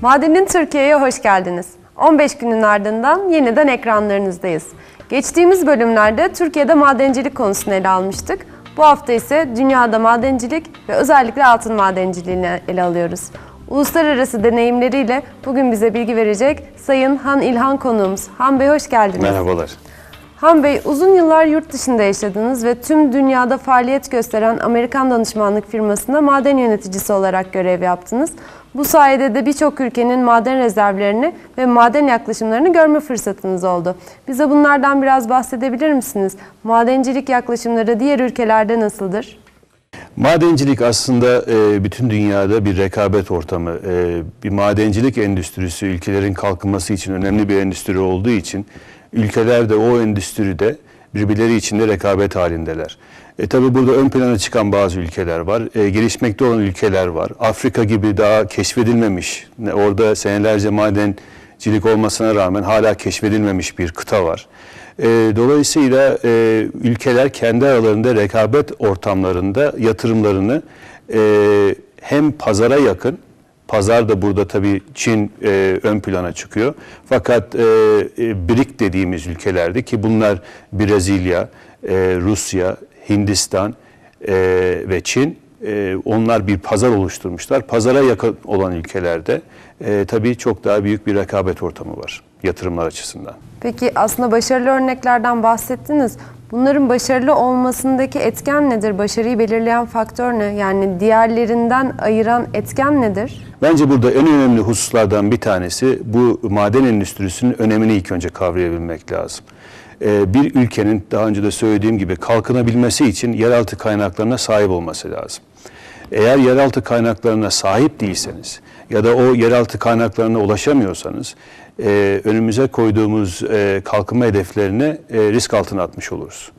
Madenin Türkiye'ye hoş geldiniz. 15 günün ardından yeniden ekranlarınızdayız. Geçtiğimiz bölümlerde Türkiye'de madencilik konusunu ele almıştık. Bu hafta ise dünyada madencilik ve özellikle altın madenciliğini ele alıyoruz. Uluslararası deneyimleriyle bugün bize bilgi verecek Sayın Han İlhan konuğumuz. Han Bey hoş geldiniz. Merhabalar. Han Bey, uzun yıllar yurt dışında yaşadınız ve tüm dünyada faaliyet gösteren Amerikan danışmanlık firmasında maden yöneticisi olarak görev yaptınız. Bu sayede de birçok ülkenin maden rezervlerini ve maden yaklaşımlarını görme fırsatınız oldu. Bize bunlardan biraz bahsedebilir misiniz? Madencilik yaklaşımları diğer ülkelerde nasıldır? Madencilik aslında e, bütün dünyada bir rekabet ortamı. E, bir madencilik endüstrisi ülkelerin kalkınması için önemli bir endüstri olduğu için ülkeler de o endüstride birbirleri içinde rekabet halindeler. E tabi burada ön plana çıkan bazı ülkeler var. E, gelişmekte olan ülkeler var. Afrika gibi daha keşfedilmemiş, orada senelerce madencilik olmasına rağmen hala keşfedilmemiş bir kıta var. E, dolayısıyla e, ülkeler kendi aralarında rekabet ortamlarında yatırımlarını e, hem pazara yakın, pazar da burada tabii Çin e, ön plana çıkıyor. Fakat e, e, BRIC dediğimiz ülkelerde ki bunlar Brezilya, e, Rusya, Hindistan e, ve Çin e, onlar bir pazar oluşturmuşlar. Pazara yakın olan ülkelerde e, tabii çok daha büyük bir rekabet ortamı var yatırımlar açısından. Peki aslında başarılı örneklerden bahsettiniz. Bunların başarılı olmasındaki etken nedir? Başarıyı belirleyen faktör ne? Yani diğerlerinden ayıran etken nedir? Bence burada en önemli hususlardan bir tanesi bu maden endüstrisinin önemini ilk önce kavrayabilmek lazım. Ee, bir ülkenin daha önce de söylediğim gibi kalkınabilmesi için yeraltı kaynaklarına sahip olması lazım. Eğer yeraltı kaynaklarına sahip değilseniz ya da o yeraltı kaynaklarına ulaşamıyorsanız e, önümüze koyduğumuz e, kalkınma hedeflerine e, risk altına atmış oluruz.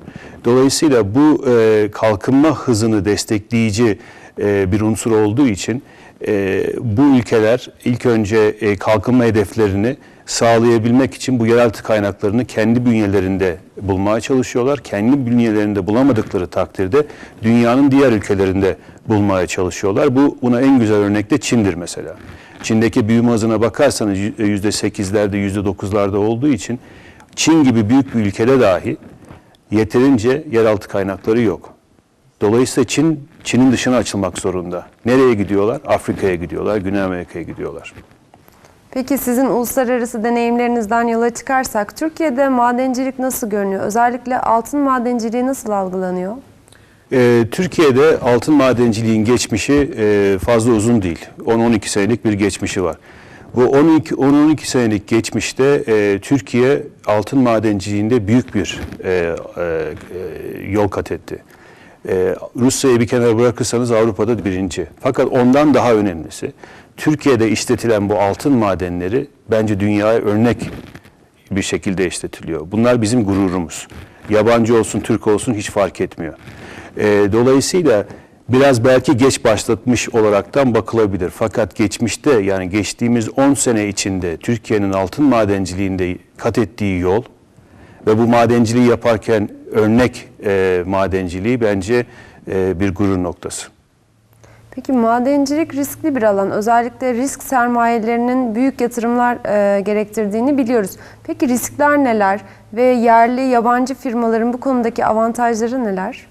Dolayısıyla bu e, kalkınma hızını destekleyici e, bir unsur olduğu için e, bu ülkeler ilk önce e, kalkınma hedeflerini sağlayabilmek için bu yeraltı kaynaklarını kendi bünyelerinde bulmaya çalışıyorlar. Kendi bünyelerinde bulamadıkları takdirde dünyanın diğer ülkelerinde bulmaya çalışıyorlar. Bu buna en güzel örnek de Çin'dir mesela. Çin'deki büyüme hızına bakarsanız yüzde sekizlerde, yüzde dokuzlarda olduğu için Çin gibi büyük bir ülkede dahi yeterince yeraltı kaynakları yok. Dolayısıyla Çin, Çin'in dışına açılmak zorunda. Nereye gidiyorlar? Afrika'ya gidiyorlar, Güney Amerika'ya gidiyorlar. Peki sizin uluslararası deneyimlerinizden yola çıkarsak Türkiye'de madencilik nasıl görünüyor? Özellikle altın madenciliği nasıl algılanıyor? Ee, Türkiye'de altın madenciliğin geçmişi e, fazla uzun değil. 10-12 senelik bir geçmişi var. Bu 12 10-12 senelik geçmişte e, Türkiye altın madenciliğinde büyük bir e, e, e, yol kat etti. E, Rusya'yı bir kenara bırakırsanız Avrupa'da birinci. Fakat ondan daha önemlisi Türkiye'de işletilen bu altın madenleri bence dünyaya örnek bir şekilde işletiliyor. Bunlar bizim gururumuz. Yabancı olsun, Türk olsun hiç fark etmiyor. Ee, dolayısıyla biraz belki geç başlatmış olaraktan bakılabilir. Fakat geçmişte yani geçtiğimiz 10 sene içinde Türkiye'nin altın madenciliğinde kat ettiği yol ve bu madenciliği yaparken örnek e, madenciliği bence e, bir gurur noktası. Peki madencilik riskli bir alan. Özellikle risk sermayelerinin büyük yatırımlar e, gerektirdiğini biliyoruz. Peki riskler neler ve yerli yabancı firmaların bu konudaki avantajları neler?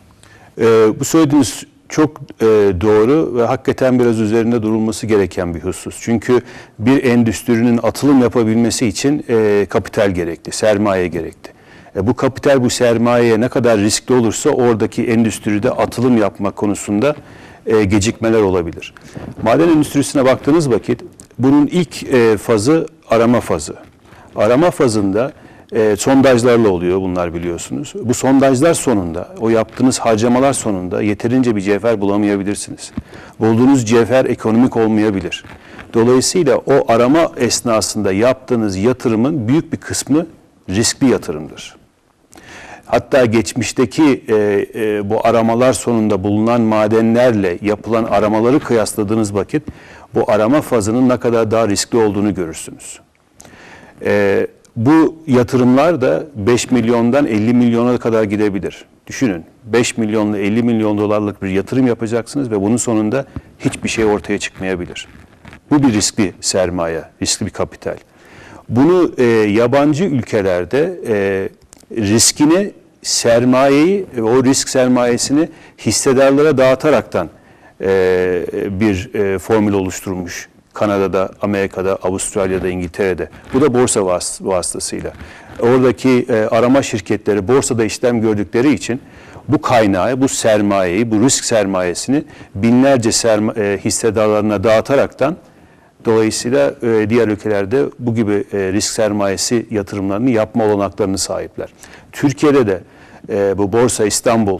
Ee, bu söylediğiniz çok e, doğru ve hakikaten biraz üzerinde durulması gereken bir husus. Çünkü bir endüstrinin atılım yapabilmesi için e, kapital gerekli, sermaye gerekli. E, bu kapital bu sermayeye ne kadar riskli olursa oradaki endüstride atılım yapma konusunda e, gecikmeler olabilir. Maden endüstrisine baktığınız vakit bunun ilk e, fazı arama fazı. Arama fazında e, sondajlarla oluyor bunlar biliyorsunuz. Bu sondajlar sonunda, o yaptığınız harcamalar sonunda yeterince bir cevher bulamayabilirsiniz. Bulduğunuz cevher ekonomik olmayabilir. Dolayısıyla o arama esnasında yaptığınız yatırımın büyük bir kısmı riskli yatırımdır. Hatta geçmişteki e, e, bu aramalar sonunda bulunan madenlerle yapılan aramaları kıyasladığınız vakit bu arama fazının ne kadar daha riskli olduğunu görürsünüz. E, bu yatırımlar da 5 milyondan 50 milyona kadar gidebilir. Düşünün 5 milyonla 50 milyon dolarlık bir yatırım yapacaksınız ve bunun sonunda hiçbir şey ortaya çıkmayabilir. Bu bir riskli sermaye, riskli bir kapital. Bunu e, yabancı ülkelerde e, riskini, sermayeyi, e, o risk sermayesini hissedarlara dağıtaraktan e, bir e, formül oluşturmuş. Kanada'da, Amerika'da, Avustralya'da, İngiltere'de. Bu da borsa vas- vasıtasıyla. Oradaki arama şirketleri borsada işlem gördükleri için bu kaynağı, bu sermayeyi, bu risk sermayesini binlerce serma, hissedarlarına dağıtaraktan Dolayısıyla e, diğer ülkelerde bu gibi e, risk sermayesi yatırımlarını yapma olanaklarını sahipler. Türkiye'de de e, bu Borsa İstanbul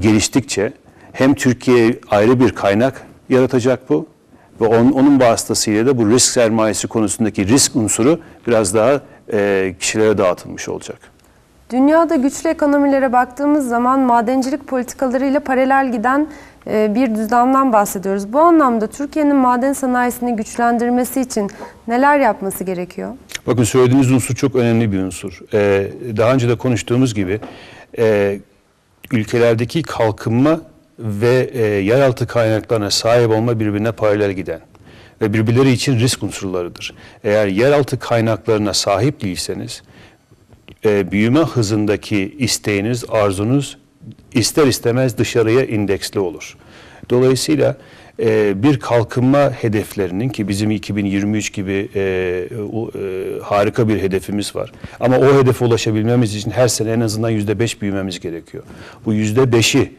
geliştikçe hem Türkiye ayrı bir kaynak yaratacak bu ve onun, vasıtasıyla da bu risk sermayesi konusundaki risk unsuru biraz daha kişilere dağıtılmış olacak. Dünyada güçlü ekonomilere baktığımız zaman madencilik politikalarıyla paralel giden e, bir düzlemden bahsediyoruz. Bu anlamda Türkiye'nin maden sanayisini güçlendirmesi için neler yapması gerekiyor? Bakın söylediğiniz unsur çok önemli bir unsur. Ee, daha önce de konuştuğumuz gibi e, ülkelerdeki kalkınma ve e, yeraltı kaynaklarına sahip olma birbirine paralel giden ve birbirleri için risk unsurlarıdır. Eğer yeraltı kaynaklarına sahip değilseniz e, büyüme hızındaki isteğiniz, arzunuz ister istemez dışarıya indeksli olur. Dolayısıyla e, bir kalkınma hedeflerinin ki bizim 2023 gibi e, e, harika bir hedefimiz var. Ama o hedefe ulaşabilmemiz için her sene en azından yüzde beş büyümemiz gerekiyor. Bu yüzde beşi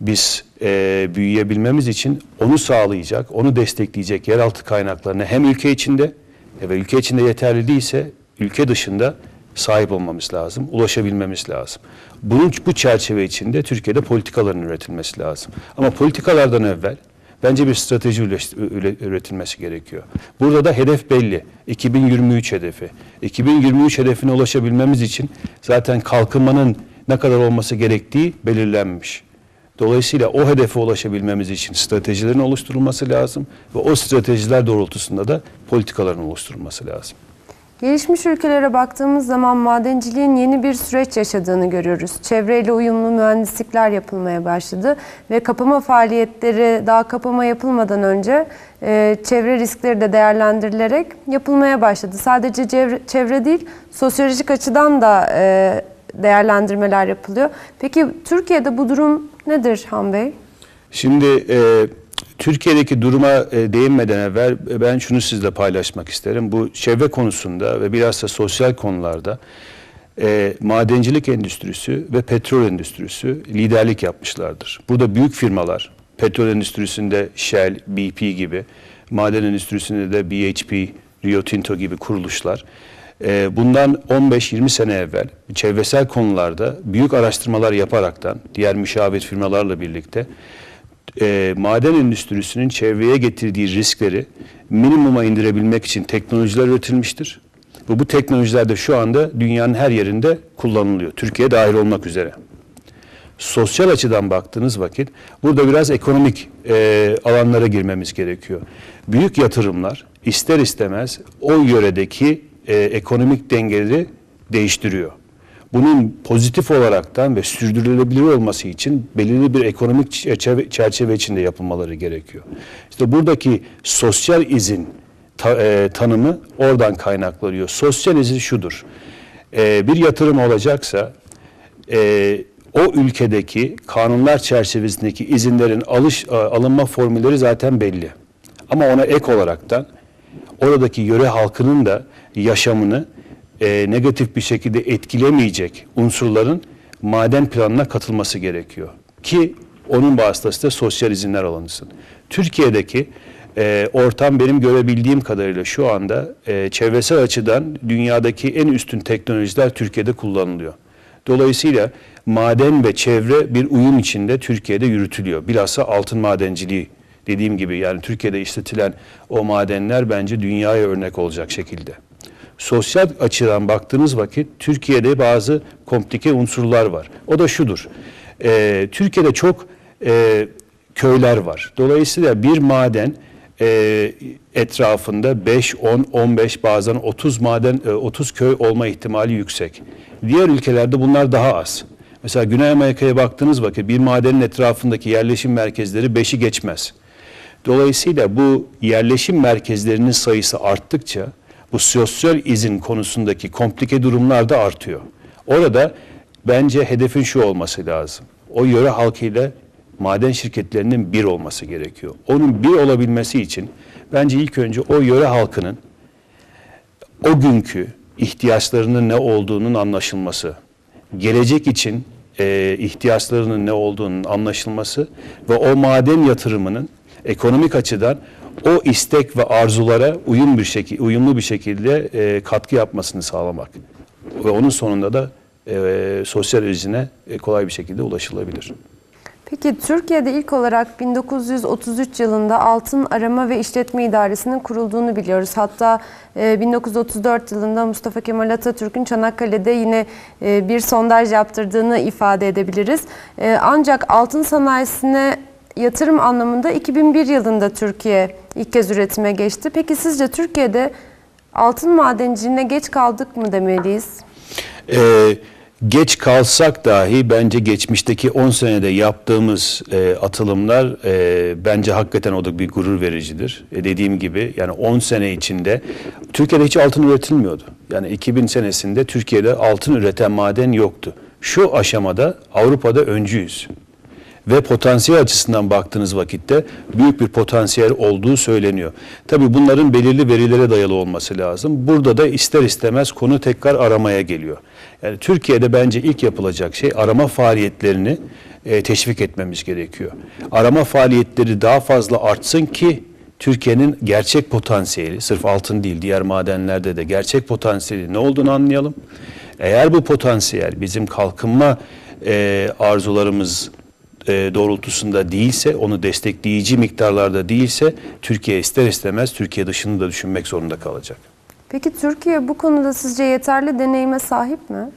biz e, büyüyebilmemiz için onu sağlayacak, onu destekleyecek yeraltı kaynaklarına hem ülke içinde e, ve ülke içinde yeterli değilse ülke dışında sahip olmamız lazım, ulaşabilmemiz lazım. Bunun bu çerçeve içinde Türkiye'de politikaların üretilmesi lazım. Ama politikalardan evvel bence bir strateji üretilmesi gerekiyor. Burada da hedef belli. 2023 hedefi. 2023 hedefine ulaşabilmemiz için zaten kalkınmanın ne kadar olması gerektiği belirlenmiş. Dolayısıyla o hedefe ulaşabilmemiz için stratejilerin oluşturulması lazım ve o stratejiler doğrultusunda da politikaların oluşturulması lazım. Gelişmiş ülkelere baktığımız zaman madenciliğin yeni bir süreç yaşadığını görüyoruz. Çevreyle uyumlu mühendislikler yapılmaya başladı ve kapama faaliyetleri daha kapama yapılmadan önce e, çevre riskleri de değerlendirilerek yapılmaya başladı. Sadece çevre, çevre değil, sosyolojik açıdan da e, değerlendirmeler yapılıyor. Peki Türkiye'de bu durum nedir Han Bey? Şimdi e, Türkiye'deki duruma e, değinmeden evvel e, ben şunu sizle paylaşmak isterim. Bu çevre konusunda ve bilhassa sosyal konularda e, madencilik endüstrisi ve petrol endüstrisi liderlik yapmışlardır. Burada büyük firmalar, petrol endüstrisinde Shell, BP gibi, maden endüstrisinde de BHP, Rio Tinto gibi kuruluşlar e, bundan 15-20 sene evvel çevresel konularda büyük araştırmalar yaparaktan diğer müşavir firmalarla birlikte e, maden endüstrisinin çevreye getirdiği riskleri minimuma indirebilmek için teknolojiler üretilmiştir. Ve bu teknolojiler de şu anda dünyanın her yerinde kullanılıyor. Türkiye dahil olmak üzere. Sosyal açıdan baktığınız vakit burada biraz ekonomik e, alanlara girmemiz gerekiyor. Büyük yatırımlar ister istemez o yöredeki e, ekonomik dengeleri değiştiriyor. Bunun pozitif olaraktan ve sürdürülebilir olması için belirli bir ekonomik çerçeve, içinde yapılmaları gerekiyor. İşte buradaki sosyal izin ta- e, tanımı oradan kaynaklanıyor. Sosyal izin şudur. E, bir yatırım olacaksa e, o ülkedeki kanunlar çerçevesindeki izinlerin alış alınma formülleri zaten belli. Ama ona ek olaraktan oradaki yöre halkının da yaşamını e, negatif bir şekilde etkilemeyecek unsurların maden planına katılması gerekiyor. Ki onun vasıtasıyla sosyal izinler alınsın. Türkiye'deki e, ortam benim görebildiğim kadarıyla şu anda e, çevresel açıdan dünyadaki en üstün teknolojiler Türkiye'de kullanılıyor. Dolayısıyla maden ve çevre bir uyum içinde Türkiye'de yürütülüyor. Bilhassa altın madenciliği dediğim gibi yani Türkiye'de işletilen o madenler bence dünyaya örnek olacak şekilde. Sosyal açıdan baktığınız vakit Türkiye'de bazı komplike unsurlar var. O da şudur. Ee, Türkiye'de çok e, köyler var. Dolayısıyla bir maden e, etrafında 5, 10, 15 bazen 30 maden e, 30 köy olma ihtimali yüksek. Diğer ülkelerde bunlar daha az. Mesela Güney Amerika'ya baktığınız vakit bir madenin etrafındaki yerleşim merkezleri 5'i geçmez. Dolayısıyla bu yerleşim merkezlerinin sayısı arttıkça bu sosyal izin konusundaki komplike durumlar da artıyor. Orada bence hedefin şu olması lazım. O yöre halkıyla maden şirketlerinin bir olması gerekiyor. Onun bir olabilmesi için bence ilk önce o yöre halkının o günkü ihtiyaçlarının ne olduğunun anlaşılması, gelecek için e, ihtiyaçlarının ne olduğunun anlaşılması ve o maden yatırımının ekonomik açıdan o istek ve arzulara uyum bir şekilde uyumlu bir şekilde e, katkı yapmasını sağlamak ve onun sonunda da e, sosyal izine e, kolay bir şekilde ulaşılabilir. Peki Türkiye'de ilk olarak 1933 yılında Altın Arama ve İşletme İdaresi'nin kurulduğunu biliyoruz. Hatta e, 1934 yılında Mustafa Kemal Atatürk'ün Çanakkale'de yine e, bir sondaj yaptırdığını ifade edebiliriz. E, ancak altın sanayisine yatırım anlamında 2001 yılında Türkiye ilk kez üretime geçti. Peki sizce Türkiye'de altın madenciliğine geç kaldık mı demeliyiz? Ee, geç kalsak dahi bence geçmişteki 10 senede yaptığımız e, atılımlar e, bence hakikaten o da bir gurur vericidir. E, dediğim gibi yani 10 sene içinde Türkiye'de hiç altın üretilmiyordu. Yani 2000 senesinde Türkiye'de altın üreten maden yoktu. Şu aşamada Avrupa'da öncüyüz. Ve potansiyel açısından baktığınız vakitte büyük bir potansiyel olduğu söyleniyor. Tabii bunların belirli verilere dayalı olması lazım. Burada da ister istemez konu tekrar aramaya geliyor. Yani Türkiye'de bence ilk yapılacak şey arama faaliyetlerini e, teşvik etmemiz gerekiyor. Arama faaliyetleri daha fazla artsın ki Türkiye'nin gerçek potansiyeli, sırf altın değil diğer madenlerde de gerçek potansiyeli ne olduğunu anlayalım. Eğer bu potansiyel bizim kalkınma e, arzularımız e, doğrultusunda değilse, onu destekleyici miktarlarda değilse Türkiye ister istemez Türkiye dışını da düşünmek zorunda kalacak. Peki Türkiye bu konuda sizce yeterli deneyime sahip mi?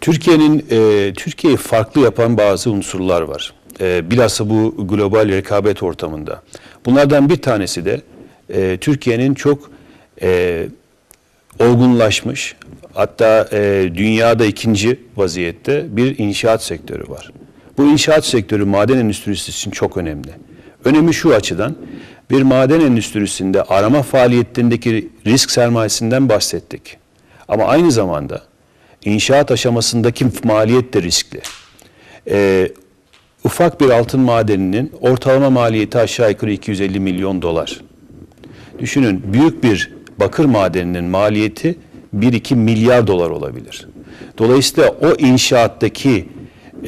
Türkiye'nin e, Türkiye'yi farklı yapan bazı unsurlar var. E, bilhassa bu global rekabet ortamında. Bunlardan bir tanesi de e, Türkiye'nin çok e, olgunlaşmış, hatta e, dünyada ikinci vaziyette bir inşaat sektörü var. Bu inşaat sektörü maden endüstrisi için çok önemli. Önemi şu açıdan, bir maden endüstrisinde arama faaliyetlerindeki risk sermayesinden bahsettik. Ama aynı zamanda inşaat aşamasındaki maliyet de riskli. Ee, ufak bir altın madeninin ortalama maliyeti aşağı yukarı 250 milyon dolar. Düşünün büyük bir bakır madeninin maliyeti 1-2 milyar dolar olabilir. Dolayısıyla o inşaattaki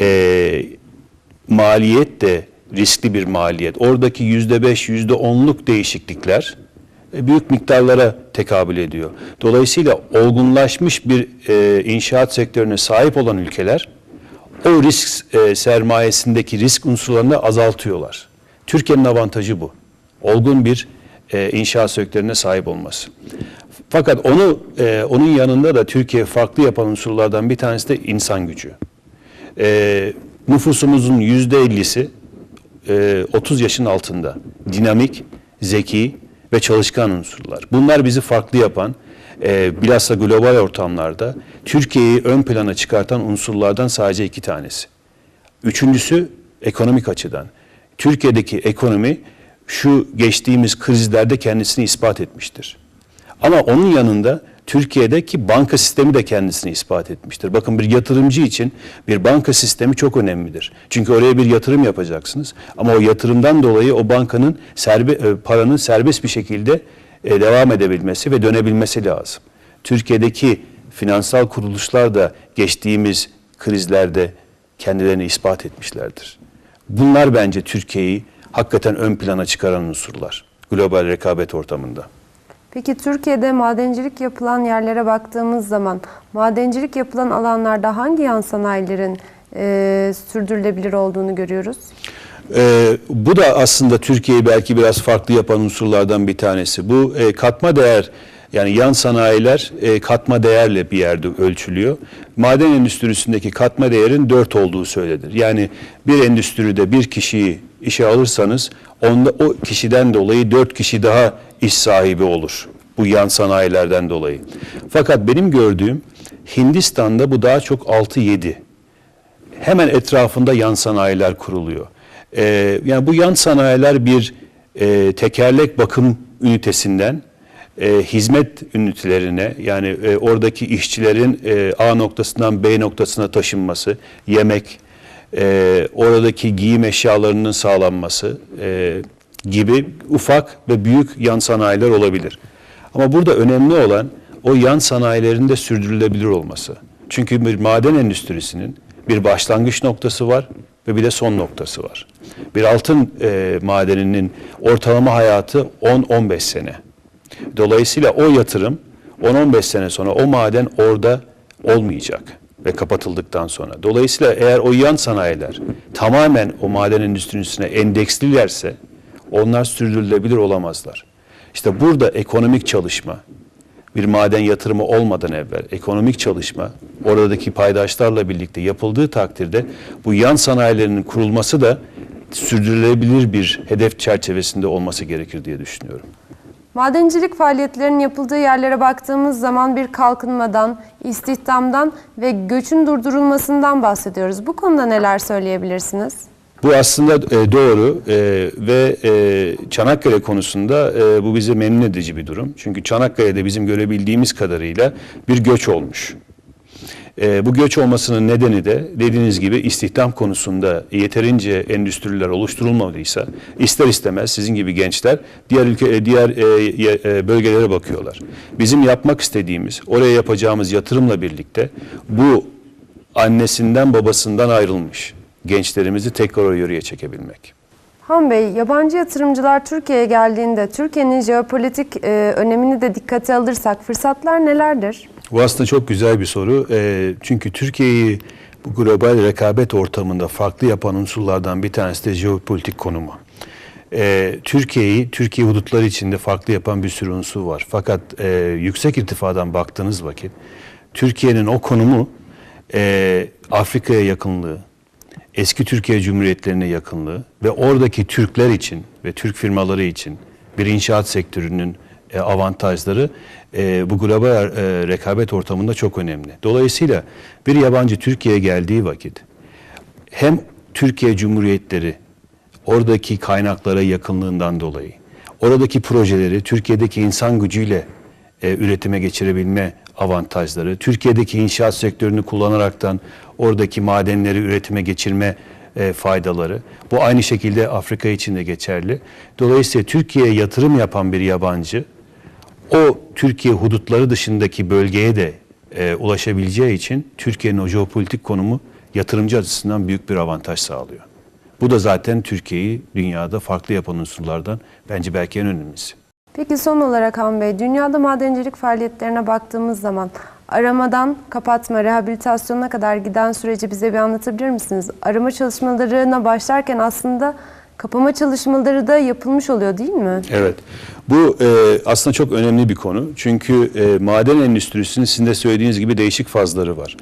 e, maliyet de riskli bir maliyet. Oradaki yüzde beş, yüzde onluk değişiklikler e, büyük miktarlara tekabül ediyor. Dolayısıyla olgunlaşmış bir e, inşaat sektörüne sahip olan ülkeler o risk e, sermayesindeki risk unsurlarını azaltıyorlar. Türkiye'nin avantajı bu. Olgun bir e, inşaat sektörüne sahip olması. Fakat onu e, onun yanında da Türkiye farklı yapan unsurlardan bir tanesi de insan gücü. E, nüfusumuzun yüzde ellisi e, 30 yaşın altında. Dinamik, zeki ve çalışkan unsurlar. Bunlar bizi farklı yapan, e, bilhassa global ortamlarda Türkiye'yi ön plana çıkartan unsurlardan sadece iki tanesi. Üçüncüsü ekonomik açıdan. Türkiye'deki ekonomi şu geçtiğimiz krizlerde kendisini ispat etmiştir. Ama onun yanında Türkiye'deki banka sistemi de kendisini ispat etmiştir. Bakın bir yatırımcı için bir banka sistemi çok önemlidir. Çünkü oraya bir yatırım yapacaksınız. Ama o yatırımdan dolayı o bankanın serbe, e, paranın serbest bir şekilde e, devam edebilmesi ve dönebilmesi lazım. Türkiye'deki finansal kuruluşlar da geçtiğimiz krizlerde kendilerini ispat etmişlerdir. Bunlar bence Türkiye'yi hakikaten ön plana çıkaran unsurlar global rekabet ortamında. Peki Türkiye'de madencilik yapılan yerlere baktığımız zaman madencilik yapılan alanlarda hangi yan sanayilerin e, sürdürülebilir olduğunu görüyoruz? Ee, bu da aslında Türkiye'yi belki biraz farklı yapan unsurlardan bir tanesi. Bu e, katma değer yani yan sanayiler e, katma değerle bir yerde ölçülüyor. Maden endüstrisindeki katma değerin dört olduğu söylenir. Yani bir endüstride bir kişiyi işe alırsanız onda o kişiden dolayı dört kişi daha iş sahibi olur. Bu yan sanayilerden dolayı. Fakat benim gördüğüm Hindistan'da bu daha çok 6-7 hemen etrafında yan sanayiler kuruluyor. Ee, yani bu yan sanayiler bir e, tekerlek bakım ünitesinden e, hizmet ünitelerine yani e, oradaki işçilerin e, A noktasından B noktasına taşınması, yemek, e, oradaki giyim eşyalarının sağlanması e, gibi ufak ve büyük yan sanayiler olabilir. Ama burada önemli olan o yan sanayilerin de sürdürülebilir olması. Çünkü bir maden endüstrisinin bir başlangıç noktası var ve bir de son noktası var. Bir altın e, madeninin ortalama hayatı 10-15 sene. Dolayısıyla o yatırım 10-15 sene sonra o maden orada olmayacak ve kapatıldıktan sonra. Dolayısıyla eğer o yan sanayiler tamamen o maden endüstrisine endekslilerse onlar sürdürülebilir olamazlar. İşte burada ekonomik çalışma, bir maden yatırımı olmadan evvel ekonomik çalışma oradaki paydaşlarla birlikte yapıldığı takdirde bu yan sanayilerinin kurulması da sürdürülebilir bir hedef çerçevesinde olması gerekir diye düşünüyorum. Madencilik faaliyetlerinin yapıldığı yerlere baktığımız zaman bir kalkınmadan, istihdamdan ve göçün durdurulmasından bahsediyoruz. Bu konuda neler söyleyebilirsiniz? Bu aslında e, doğru e, ve e, Çanakkale konusunda bu bize memnun edici bir durum. Çünkü Çanakkale'de bizim görebildiğimiz kadarıyla bir göç olmuş. E, bu göç olmasının nedeni de dediğiniz gibi istihdam konusunda yeterince endüstriler oluşturulmadıysa ister istemez sizin gibi gençler diğer ülke e, diğer e, e, bölgelere bakıyorlar. Bizim yapmak istediğimiz oraya yapacağımız yatırımla birlikte bu annesinden babasından ayrılmış gençlerimizi tekrar yürüye çekebilmek. Han Bey, yabancı yatırımcılar Türkiye'ye geldiğinde Türkiye'nin jeopolitik e, önemini de dikkate alırsak fırsatlar nelerdir? Bu aslında çok güzel bir soru. Ee, çünkü Türkiye'yi bu global rekabet ortamında farklı yapan unsurlardan bir tanesi de jeopolitik konumu. Ee, Türkiye'yi, Türkiye hudutları içinde farklı yapan bir sürü unsur var. Fakat e, yüksek irtifadan baktığınız vakit Türkiye'nin o konumu e, Afrika'ya yakınlığı, eski Türkiye Cumhuriyetlerine yakınlığı ve oradaki Türkler için ve Türk firmaları için bir inşaat sektörünün e, avantajları e, bu global e, rekabet ortamında çok önemli. Dolayısıyla bir yabancı Türkiye'ye geldiği vakit hem Türkiye Cumhuriyetleri oradaki kaynaklara yakınlığından dolayı, oradaki projeleri Türkiye'deki insan gücüyle e, üretime geçirebilme avantajları, Türkiye'deki inşaat sektörünü kullanaraktan oradaki madenleri üretime geçirme e, faydaları. Bu aynı şekilde Afrika için de geçerli. Dolayısıyla Türkiye'ye yatırım yapan bir yabancı o Türkiye hudutları dışındaki bölgeye de e, ulaşabileceği için Türkiye'nin o jeopolitik konumu yatırımcı açısından büyük bir avantaj sağlıyor. Bu da zaten Türkiye'yi dünyada farklı yapan unsurlardan bence belki en önemlisi. Peki son olarak Han Bey, dünyada madencilik faaliyetlerine baktığımız zaman aramadan kapatma, rehabilitasyonuna kadar giden süreci bize bir anlatabilir misiniz? Arama çalışmalarına başlarken aslında kapama çalışmaları da yapılmış oluyor değil mi? Evet. Bu e, aslında çok önemli bir konu. Çünkü e, maden endüstrisinin sizin de söylediğiniz gibi değişik fazları var.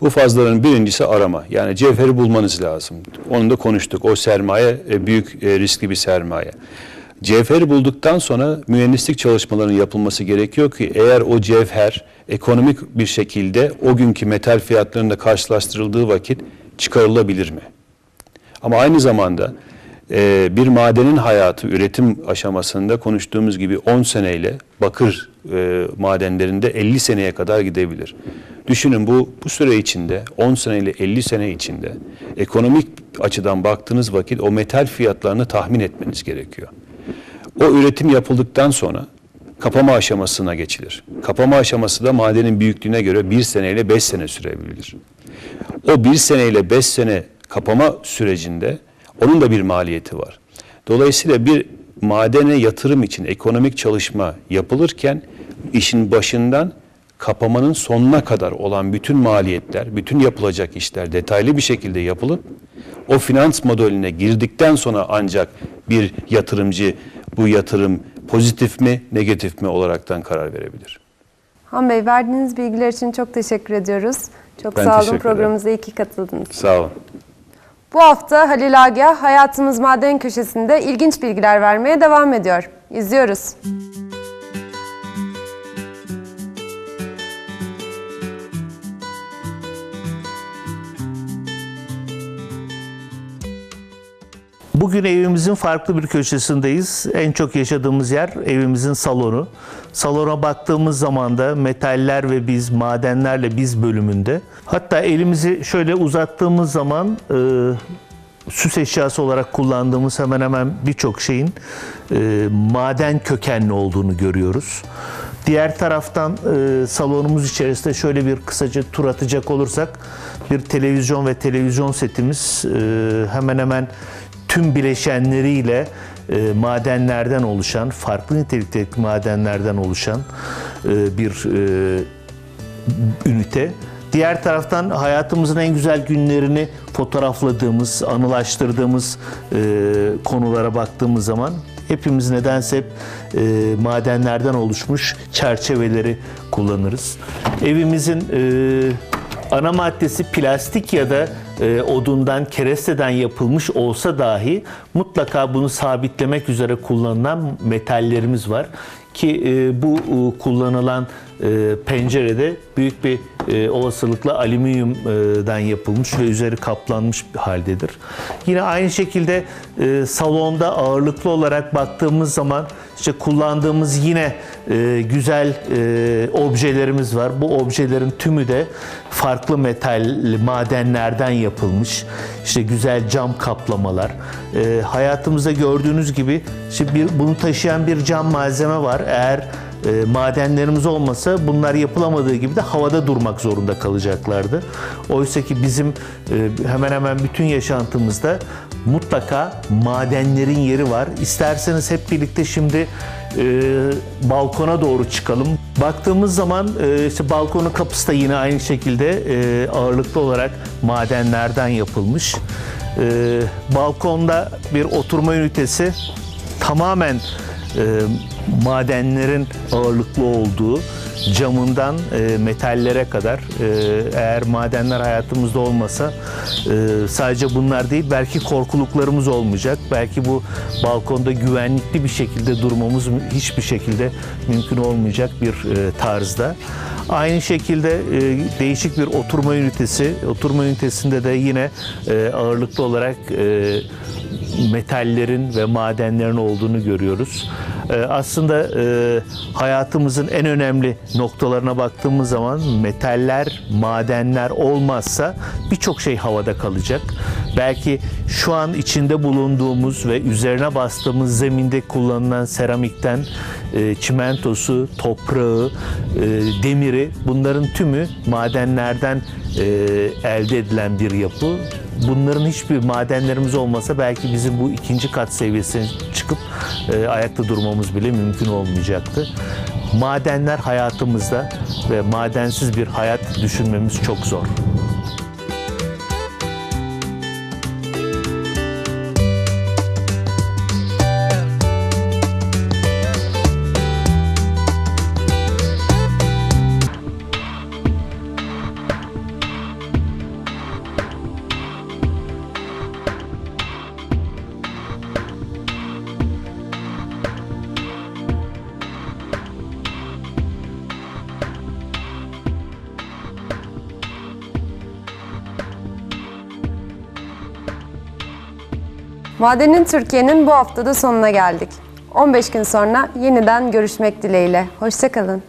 Bu fazların birincisi arama. Yani cevheri bulmanız lazım. Onu da konuştuk. O sermaye e, büyük e, riskli bir sermaye. Cevheri bulduktan sonra mühendislik çalışmalarının yapılması gerekiyor ki eğer o cevher ekonomik bir şekilde o günkü metal fiyatlarında karşılaştırıldığı vakit çıkarılabilir mi? Ama aynı zamanda e, bir madenin hayatı üretim aşamasında konuştuğumuz gibi 10 seneyle bakır e, madenlerinde 50 seneye kadar gidebilir. Düşünün bu bu süre içinde 10 seneyle 50 sene içinde ekonomik açıdan baktığınız vakit o metal fiyatlarını tahmin etmeniz gerekiyor. O üretim yapıldıktan sonra kapama aşamasına geçilir. Kapama aşaması da madenin büyüklüğüne göre 1 seneyle 5 sene sürebilir. O 1 seneyle 5 sene kapama sürecinde onun da bir maliyeti var. Dolayısıyla bir madene yatırım için ekonomik çalışma yapılırken işin başından kapamanın sonuna kadar olan bütün maliyetler, bütün yapılacak işler detaylı bir şekilde yapılıp o finans modeline girdikten sonra ancak bir yatırımcı bu yatırım pozitif mi, negatif mi olaraktan karar verebilir. Han Bey verdiğiniz bilgiler için çok teşekkür ediyoruz. Çok Ben sağ olun programımıza iyi ki katıldınız. Sağ olun. Bu hafta Halil Agah Hayatımız Maden Köşesi'nde ilginç bilgiler vermeye devam ediyor. İzliyoruz. Bu Bugün evimizin farklı bir köşesindeyiz. En çok yaşadığımız yer evimizin salonu. Salona baktığımız zaman da metaller ve biz, madenlerle biz bölümünde. Hatta elimizi şöyle uzattığımız zaman e, süs eşyası olarak kullandığımız hemen hemen birçok şeyin e, maden kökenli olduğunu görüyoruz. Diğer taraftan e, salonumuz içerisinde şöyle bir kısaca tur atacak olursak bir televizyon ve televizyon setimiz e, hemen hemen tüm bileşenleriyle e, madenlerden oluşan, farklı nitelikteki madenlerden oluşan e, bir e, ünite. Diğer taraftan hayatımızın en güzel günlerini fotoğrafladığımız, anılaştırdığımız e, konulara baktığımız zaman hepimiz nedense hep e, madenlerden oluşmuş çerçeveleri kullanırız. Evimizin e, ana maddesi plastik ya da e, odundan, keresteden yapılmış olsa dahi mutlaka bunu sabitlemek üzere kullanılan metallerimiz var. Ki e, bu e, kullanılan e, pencerede büyük bir e, olasılıkla alüminyumdan yapılmış ve üzeri kaplanmış bir haldedir. Yine aynı şekilde e, salonda ağırlıklı olarak baktığımız zaman işte kullandığımız yine e, güzel e, objelerimiz var. Bu objelerin tümü de farklı metal madenlerden yapılmış. İşte güzel cam kaplamalar. E, hayatımızda gördüğünüz gibi işte bir, bunu taşıyan bir cam malzeme var. Eğer e, madenlerimiz olmasa bunlar yapılamadığı gibi de havada durmak zorunda kalacaklardı. Oysa ki bizim e, hemen hemen bütün yaşantımızda mutlaka madenlerin yeri var. İsterseniz hep birlikte şimdi e, balkona doğru çıkalım. Baktığımız zaman e, işte balkonun kapısı da yine aynı şekilde e, ağırlıklı olarak madenlerden yapılmış. E, balkonda bir oturma ünitesi tamamen e, madenlerin ağırlıklı olduğu camından e, metallere kadar e, eğer madenler hayatımızda olmasa e, sadece bunlar değil belki korkuluklarımız olmayacak. Belki bu balkonda güvenlikli bir şekilde durmamız hiçbir şekilde mümkün olmayacak bir e, tarzda. Aynı şekilde e, değişik bir oturma ünitesi. Oturma ünitesinde de yine e, ağırlıklı olarak e, metallerin ve madenlerin olduğunu görüyoruz. Ee, aslında e, hayatımızın en önemli noktalarına baktığımız zaman metaller, madenler olmazsa birçok şey havada kalacak. Belki şu an içinde bulunduğumuz ve üzerine bastığımız zeminde kullanılan seramikten e, çimentosu, toprağı, e, demiri bunların tümü madenlerden elde edilen bir yapı bunların hiçbir madenlerimiz olmasa belki bizim bu ikinci kat seviyesine çıkıp e, ayakta durmamız bile mümkün olmayacaktı. Madenler hayatımızda ve madensiz bir hayat düşünmemiz çok zor. Madenin Türkiye'nin bu haftada sonuna geldik. 15 gün sonra yeniden görüşmek dileğiyle. Hoşçakalın.